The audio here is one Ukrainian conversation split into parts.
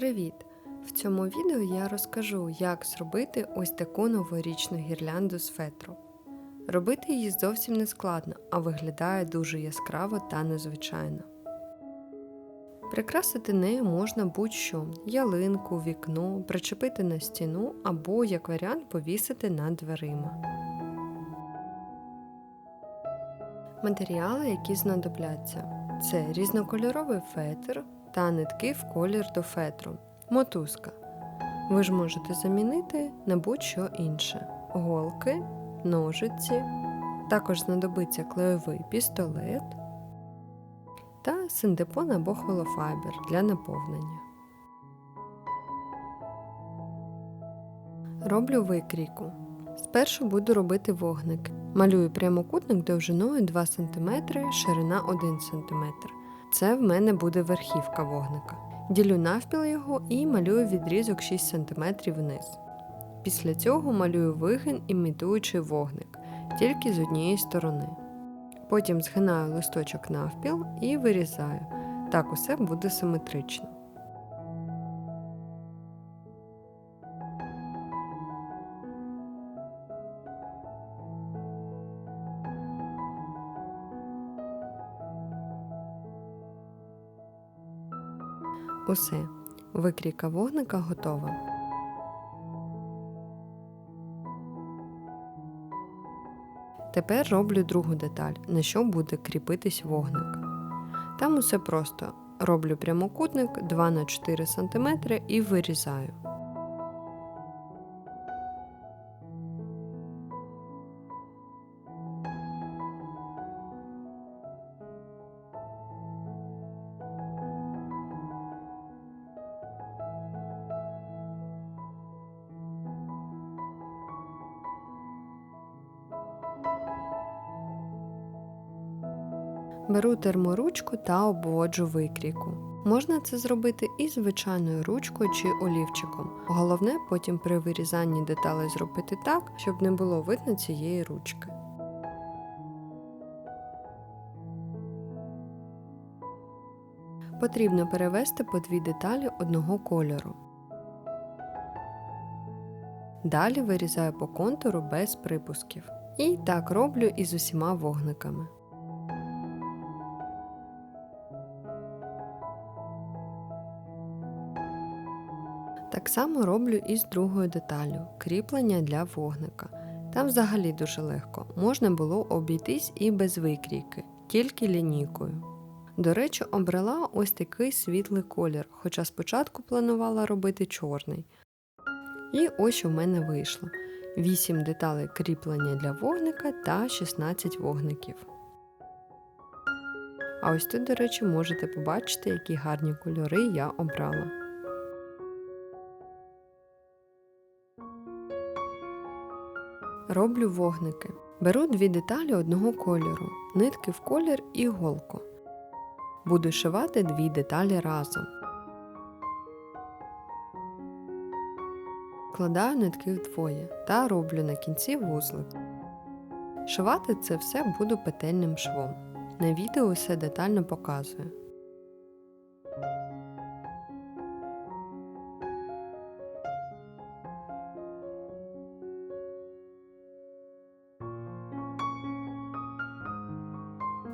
Привіт! В цьому відео я розкажу, як зробити ось таку новорічну гірлянду з фетру. Робити її зовсім не складно, а виглядає дуже яскраво та незвичайно. Прикрасити нею можна будь-що ялинку, вікно, причепити на стіну або, як варіант, повісити над дверима. Матеріали, які знадобляться, це різнокольоровий фетр та нитки в колір до фетру, мотузка. Ви ж можете замінити на будь-що інше: голки, ножиці, також знадобиться клеєвий пістолет та синтепон або холофайбер для наповнення. Роблю викрійку. Спершу буду робити вогник. Малюю прямокутник довжиною 2 см, ширина 1 см. Це в мене буде верхівка вогника. Ділю навпіл його і малюю відрізок 6 см вниз. Після цього малюю вигин, імітуючи вогник, тільки з однієї сторони. Потім згинаю листочок навпіл і вирізаю. Так усе буде симетрично. Усе. Викрійка вогника готова. Тепер роблю другу деталь, на що буде кріпитись вогник. Там усе просто. Роблю прямокутник 2 на 4 см і вирізаю. Беру терморучку та обводжу викрійку. Можна це зробити і звичайною ручкою чи олівчиком. Головне потім при вирізанні деталей зробити так, щоб не було видно цієї ручки. Потрібно перевести по дві деталі одного кольору. Далі вирізаю по контуру без припусків. І так роблю із усіма вогниками. Так само роблю і з другою деталлю кріплення для вогника. Там взагалі дуже легко, можна було обійтись і без викрійки, тільки лінійкою. До речі, обрала ось такий світлий колір, хоча спочатку планувала робити чорний. І ось в мене вийшло: 8 деталей кріплення для вогника та 16 вогників. А ось тут, до речі, можете побачити, які гарні кольори я обрала. Роблю вогники. Беру дві деталі одного кольору, нитки в колір і голку. Буду шивати дві деталі разом. Вкладаю нитки вдвоє та роблю на кінці вузлик. Шивати це все буду петельним швом. На відео все детально показую.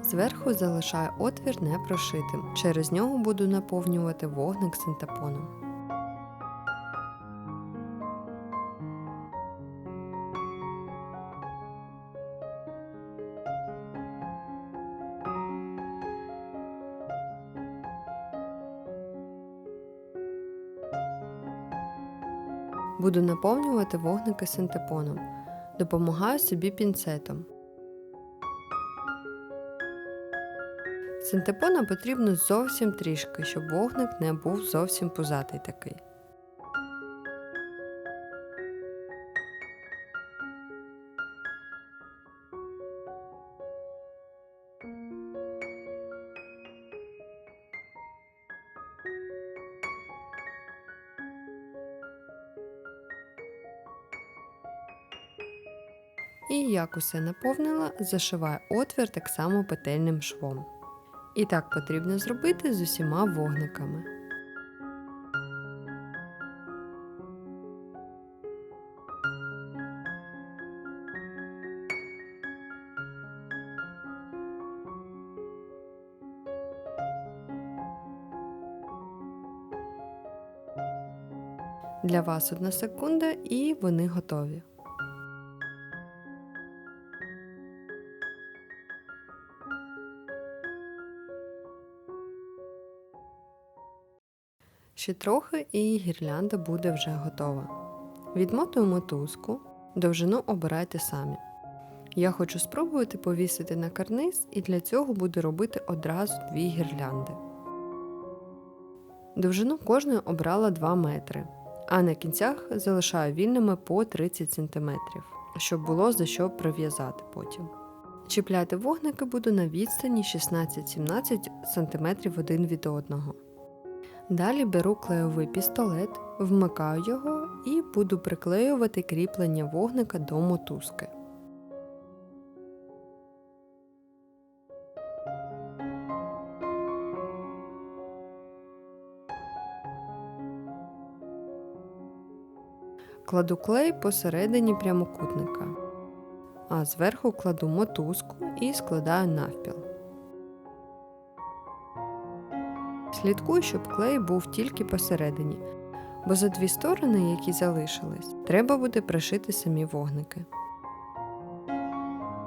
Зверху залишаю отвір непрошитим. Через нього буду наповнювати вогник синтепоном. Буду наповнювати вогники синтепоном. Допомагаю собі пінцетом. Синтепона потрібно зовсім трішки, щоб вогник не був зовсім пузатий такий. І як усе наповнила, зашиваю отвір так само петельним швом. І так потрібно зробити з усіма вогниками. Для вас одна секунда, і вони готові. Ще трохи і гірлянда буде вже готова. Відмотуємо мотузку, довжину обирайте самі. Я хочу спробувати повісити на карниз і для цього буду робити одразу дві гірлянди. Довжину кожної обрала 2 метри, а на кінцях залишаю вільними по 30 см, щоб було за що прив'язати потім. Чіпляти вогники буду на відстані 16-17 см один від одного. Далі беру клеєвий пістолет, вмикаю його і буду приклеювати кріплення вогника до мотузки. Кладу клей посередині прямокутника, а зверху кладу мотузку і складаю навпіл. Слідкую, щоб клей був тільки посередині, бо за дві сторони, які залишились, треба буде пришити самі вогники.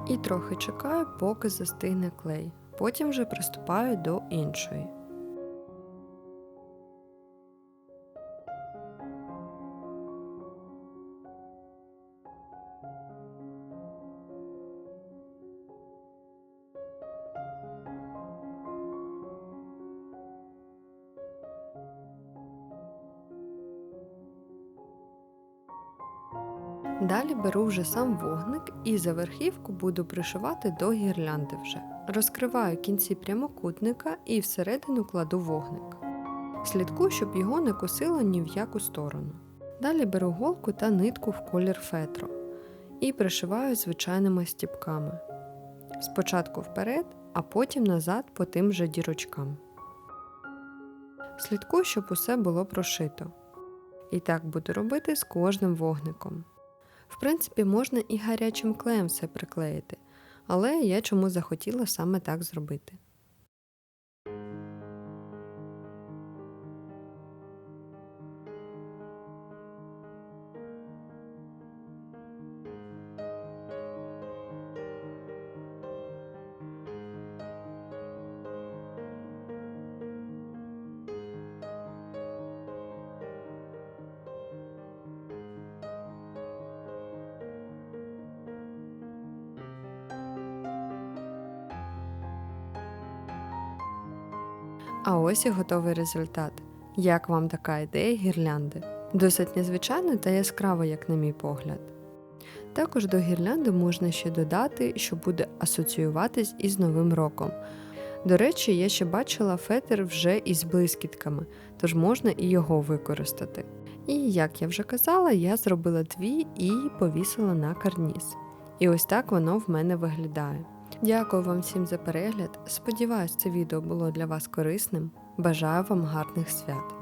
І трохи чекаю, поки застигне клей. Потім вже приступаю до іншої. Далі беру вже сам вогник і за верхівку буду пришивати до гірлянди вже. Розкриваю кінці прямокутника і всередину кладу вогник. Слідкую, щоб його не косило ні в яку сторону. Далі беру голку та нитку в колір фетро і пришиваю звичайними стіпками. Спочатку вперед, а потім назад по тим же дірочкам. Слідкую, щоб усе було прошито. І так буду робити з кожним вогником. В принципі, можна і гарячим клеєм все приклеїти, але я чому захотіла саме так зробити. А ось і готовий результат. Як вам така ідея гірлянди? Досить незвичайна та яскрава, як на мій погляд. Також до гірлянди можна ще додати, що буде асоціюватись із Новим роком. До речі, я ще бачила фетр вже із блискітками, тож можна і його використати. І як я вже казала, я зробила дві і повісила на карніз. І ось так воно в мене виглядає. Дякую вам всім за перегляд. Сподіваюсь, це відео було для вас корисним. Бажаю вам гарних свят!